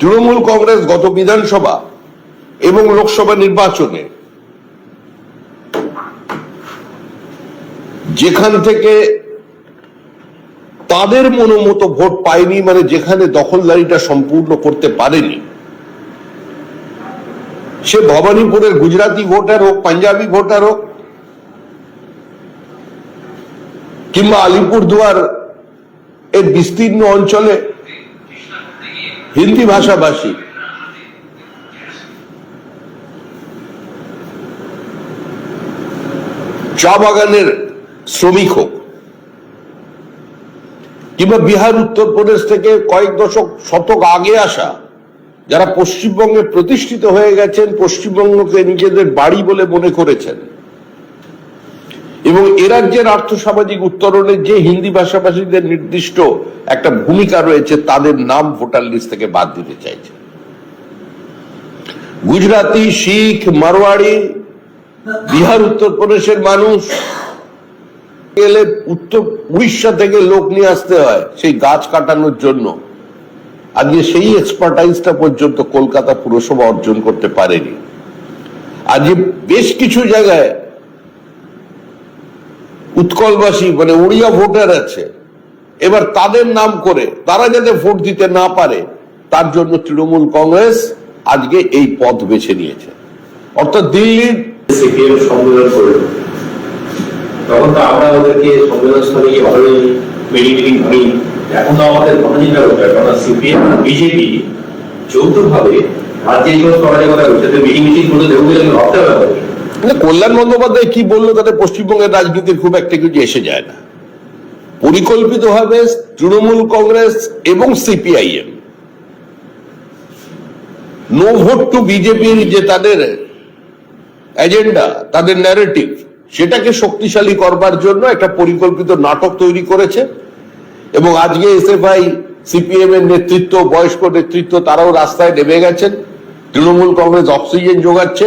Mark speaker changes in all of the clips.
Speaker 1: তৃণমূল কংগ্রেস গত বিধানসভা এবং লোকসভা নির্বাচনে যেখান থেকে তাদের মনোমতো ভোট পায়নি মানে যেখানে দখলদারিটা সম্পূর্ণ করতে পারেনি, সে ভবানীপুরের গুজরাটি ভোটার হোক, পাঞ্জাবি ভোটার হোক, কিংবা আলিপুরদুয়ার এর বিস্তীর্ণ অঞ্চলে হিন্দি ভাষাভাষী। চা বাগানের শ্রমিক হোক, কিংবা বিহার উত্তরপ্রদেশ থেকে কয়েক দশক, শতক আগে আসা, যারা পশ্চিমবঙ্গে প্রতিষ্ঠিত হয়ে গেছেন, পশ্চিমবঙ্গকে নিজেদের বাড়ি বলে মনে করেছেন এবং এ রাজ্যের আর্থসামাজিক উত্তরণের যে হিন্দি ভাষাভাষীদের নির্দিষ্ট একটা ভূমিকা রয়েছে, তাদের নাম ভোটার লিস্ট থেকে বাদ দিতে চাইছে। গুজরাটি, শিখ, মারোয়াড়ি, বিহার, উত্তরপ্রদেশের মানুষ গেলে উত্তর উড়িষ্যা থেকে লোক নিয়ে আসতে হয় সেই গাছ কাটানোর জন্য। আজকে সেই এক্সপার্টাইজটা পর্যন্ত কলকাতা পুরসভা অর্জন করতে পারেনি। আজকে বেশ কিছু জায়গায় উৎকলবাসী মানে উড়িয়া ভোটার আছে। এবার তাদের নাম করে, তারা যাতে ভোট দিতে না পারে, তার জন্য তৃণমূল কংগ্রেস আজকে এই পথ বেছে নিয়েছে। অর্থাৎ দিল্লির
Speaker 2: সম্মেলন তখন তো আমরা ওদেরকে আমাদের বিজেপি যৌথভাবে মিটিং মিটিং করতে
Speaker 1: কল্যাণ বন্দ্যোপাধ্যায় কি বলল তাতে পশ্চিমবঙ্গের রাজনীতির খুব একটা কিছু এসে যায় না। পরিকল্পিতভাবে তৃণমূল কংগ্রেস এবং সিপিআইএম। নো ভোট টু বিজেপির যে তাদের এজেন্ডা তাদের ন্যারেটিভ সেটাকে শক্তিশালী করবার জন্য একটা পরিকল্পিত নাটক তৈরি করেছে এবং আজকে এসএফআই সিপিএম এর নেতৃত্ব, বয়স্ক নেতৃত্ব, তারাও রাস্তায় নেমে গেছেন। তৃণমূল কংগ্রেস অক্সিজেন যোগাচ্ছে।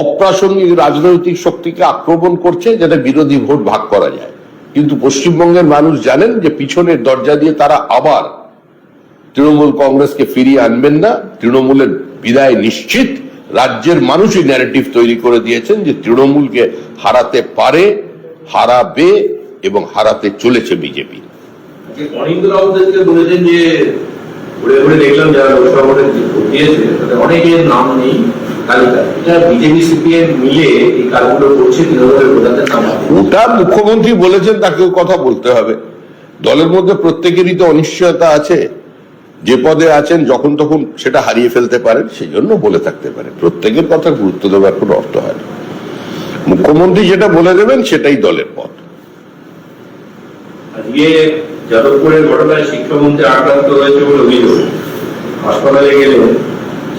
Speaker 1: অপ্রাসঙ্গিক রাজনৈতিক শক্তিকে আক্রমণ করছে যাতে বিরোধী ভোট ভাগ করা যায়। কিন্তু পশ্চিমবঙ্গের মানুষ জানেন যে পিছনের দরজা দিয়ে তারা আবার তৃণমূল কংগ্রেসকে ফিরিয়ে আনবেন না। তৃণমূলের বিদায় নিশ্চিত। রাজ্যের মানুষই ন্যারেটিভ তৈরি করে দিয়েছেন যে তৃণমূলকে হারাতে পারে, হারাবে এবং হারাতে চলেছে বিজেপি।
Speaker 2: অনেকের নাম নেই। তালিকায় এটা বিজেপি সিপিএম মিলে এই কাজগুলো করছে তৃণমূলের প্রধানদের নাম
Speaker 1: ওটা মুখ্যমন্ত্রী বলেছেন কথা বলতে হবে। দলের মধ্যে প্রত্যেকেরই তো অনিশ্চয়তা আছে। যে পদে আছেন যখন তখন সেটা হারিয়ে ফেলতে পারেন সেই জন্য বলে থাকতে পারে প্রত্যেকের কথা গুরুত্ব দেওয়ার কোনো অর্থ হয় না। মুখ্যমন্ত্রী যেটা বলে দেবেন সেটাই দলের পথ।
Speaker 2: আজকে যাদবপুরের ঘটনায় শিক্ষামন্ত্রী আক্রান্ত হয়েছে বলে অভিযোগ। হাসপাতালে গেলে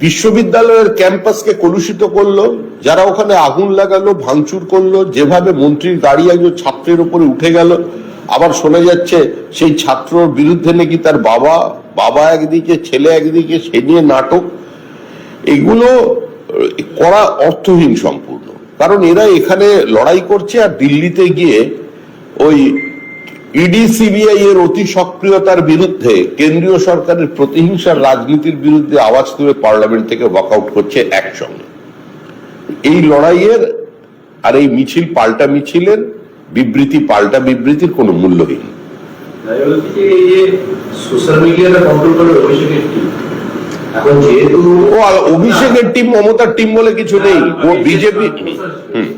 Speaker 1: বিশ্ববিদ্যালয়ের ক্যাম্পাসকে কলুষিত করল, যারা ওখানে আগুন লাগালো, ভাঙচুর করল, যেভাবে মন্ত্রীর গাড়ি একজন ছাত্রের উপরে উঠে গেল, আবার শোনা যাচ্ছে সেই ছাত্রর বিরুদ্ধে নাকি তার বাবা বাবা একদিকে, ছেলে একদিকে, সে নিয়ে নাটক। এগুলো করা অর্থহীন সম্পূর্ণ। কারণ এরা এখানে লড়াই করছে আর দিল্লিতে গিয়ে ওই ইডি সিবিআই এর অতি সক্রিয়তার বিরুদ্ধে কেন্দ্রীয় সরকারের প্রতিহিংসার রাজনীতির বিরুদ্ধে আওয়াজ তুলে পার্লামেন্ট থেকে ওয়াকআউট করছে একসঙ্গে। এই লড়াইয়ের আর এই মিছিল পাল্টা মিছিলের বিবৃতি পাল্টা বিবৃতির কোনো মূল্যহীন। ও অভিষেকের টিম মমতার টিম বলে কিছু নেই। ও বিজেপি হুম।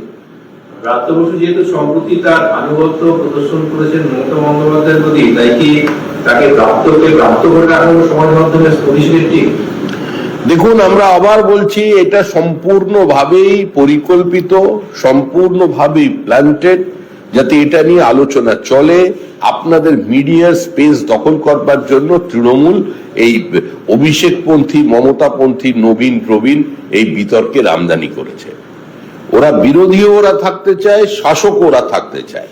Speaker 2: বসু যেহেতু সম্প্রতি তার আনুগত্য প্রদর্শন করেছেন মমতা বন্দ্যোপাধ্যায়ের প্রতি, তাই কি তাকে করে সমাজ মাধ্যমে
Speaker 1: দেখুন, আমরা আবার বলছি, এটা সম্পূর্ণভাবেই পরিকল্পিত, সম্পূর্ণভাবেই প্ল্যান্টেড যাতে এটা নিয়ে আলোচনা চলে। আপনাদের মিডিয়ার স্পেস দখল করবার জন্য তৃণমূল, এই অভিষেকপন্থী, মমতাপন্থী নবীন প্রবীণ এই বিতর্কের আমদানি করেছে। ওরা বিরোধীও ওরা থাকতে চায়, শাসক ওরা থাকতে চায়।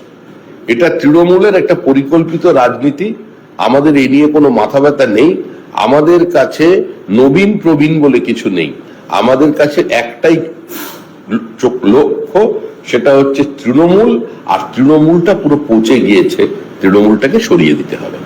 Speaker 1: এটা তৃণমূলের একটা পরিকল্পিত রাজনীতি। আমাদের এ নিয়ে কোনো মাথা ব্যথা নেই। আমাদের কাছে নবীন প্রবীণ বলে কিছু নেই। আমাদের কাছে একটাই লক্ষ্য, সেটা হচ্ছে তৃণমূল, আর তৃণমূলটা পুরো পচে গিয়েছে। তৃণমূলটাকে সরিয়ে দিতে হবে।